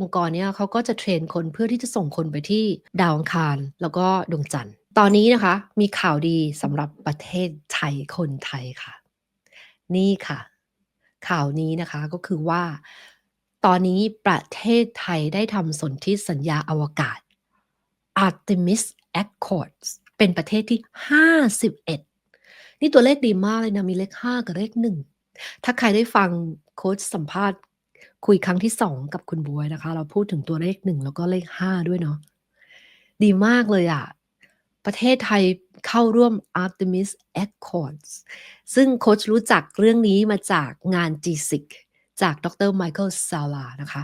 องค์กรเนี้ยเขาก็จะเทรนคนเพื่อที่จะส่งคนไปที่ดาวอังคาร แล้วก็ดวงจันทร์ ตอนนี้นะคะมีข่าวดีสำหรับประเทศไทยคนไทยค่ะ นี่ค่ะ ข่าวนี้นะคะก็คือว่า ตอนนี้ประเทศไทยได้ทำสนธิสัญญาอวกาศ Artemis Accords เป็นประเทศที่ 51 นี่ตัวเลขดีมากเลยนะ มีเลข 5 กับเลข 1 ถ้าใครได้ฟังโค้ชสัมภาษณ์ คุยครั้งที่ 2 กับคุณบวยนะคะ เราพูดถึงตัวเลข 1 แล้วก็เลข 5 ด้วยเนาะดีมากเลยอะประเทศไทยเข้าร่วม Artemis Accords ซึ่งโค้ชรู้จักเรื่องนี้มาจากงาน GSIC จากดร Michael Sala นะคะ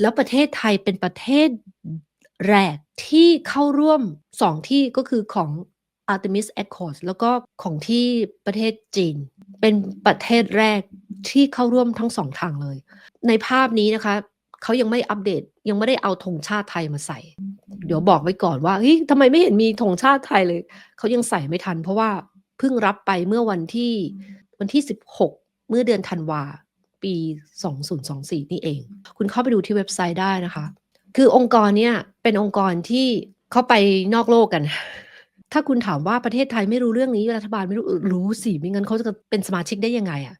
แล้วประเทศไทยเป็นประเทศแรกที่เข้าร่วม 2 ที่ก็คือของ Artemis Accords แล้วก็ของที่ประเทศจีน เป็นประเทศแรก ที่เข้าร่วมทั้ง2ทางเลย ในภาพนี้นะคะเขายังไม่อัปเดตยังไม่ได้เอาธงชาติไทยมาใส่ เดี๋ยวบอกไว้ก่อนว่าเฮ้ยทำไมไม่เห็นมีธงชาติไทยเลยเขายังใส่ไม่ทัน เพราะว่าเพิ่งรับไปเมื่อวันที่วันที่ 16 เมื่อเดือนธันวาปี 2024 นี่เอง คุณเข้าไปดูที่เว็บไซต์ได้นะคะ คือองค์กรเนี้ยเป็นองค์กรที่เขาไปนอกโลกกัน ถ้าคุณถามว่าประเทศไทยไม่รู้เรื่องนี้รัฐบาลไม่รู้รู้สิไม่งั้นเขาจะเป็นสมาชิกได้ยังไงอะ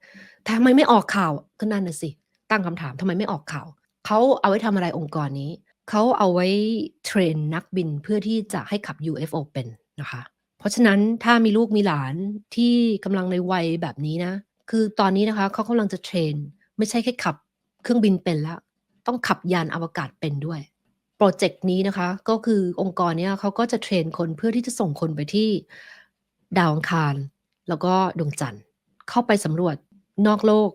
ทำไมไม่ออกข่าวก็นั่นน่ะสิ ตั้งคำถามทำไมไม่ออกข่าวเขาเอาไว้ทำอะไรองค์กรนี้เขาเอาไว้เทรนนักบินเพื่อที่จะให้ขับ UFO เป็นนะคะ เพราะฉะนั้นถ้ามีลูกมีหลานที่กำลังในวัยแบบนี้นะ คือตอนนี้นะคะเขากำลังจะเทรน ไม่ใช่แค่ขับเครื่องบินเป็นแล้ว ต้องขับยานอวกาศเป็นด้วยโปรเจกต์นี้นะคะก็คือองค์กรเนี้ยเขาก็จะเทรนคนเพื่อที่จะส่งคนไปที่ดาวอังคาร แล้วก็ดวงจันทร์ เข้าไปสำรวจ นอกโลก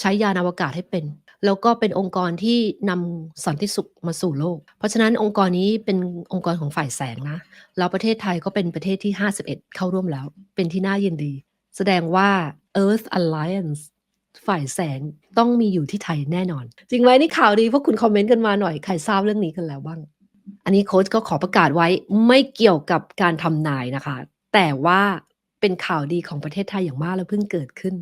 ใช้ยานอวกาศให้เป็น แล้วก็เป็นองค์กรที่นำสันติสุขมาสู่โลก เพราะฉะนั้นองค์กรนี้เป็นองค์กรของฝ่ายแสงนะแล้วประเทศไทยก็เป็นประเทศที่ 51 เข้าร่วมแล้ว เป็นที่น่ายินดี แสดงว่า Earth Alliance ฝ่ายแสงต้องมีอยู่ที่ไทยแน่นอน จริงไหมนี่ข่าวดีพวกคุณคอมเมนต์กันมาหน่อยใครทราบเรื่องนี้กันแล้วบ้าง อันนี้โค้ชก็ขอประกาศไว้ไม่เกี่ยวกับการทำนายนะคะ แต่ว่าเป็นข่าวดีของประเทศไทยอย่างมากแล้วเพิ่งเกิดขึ้น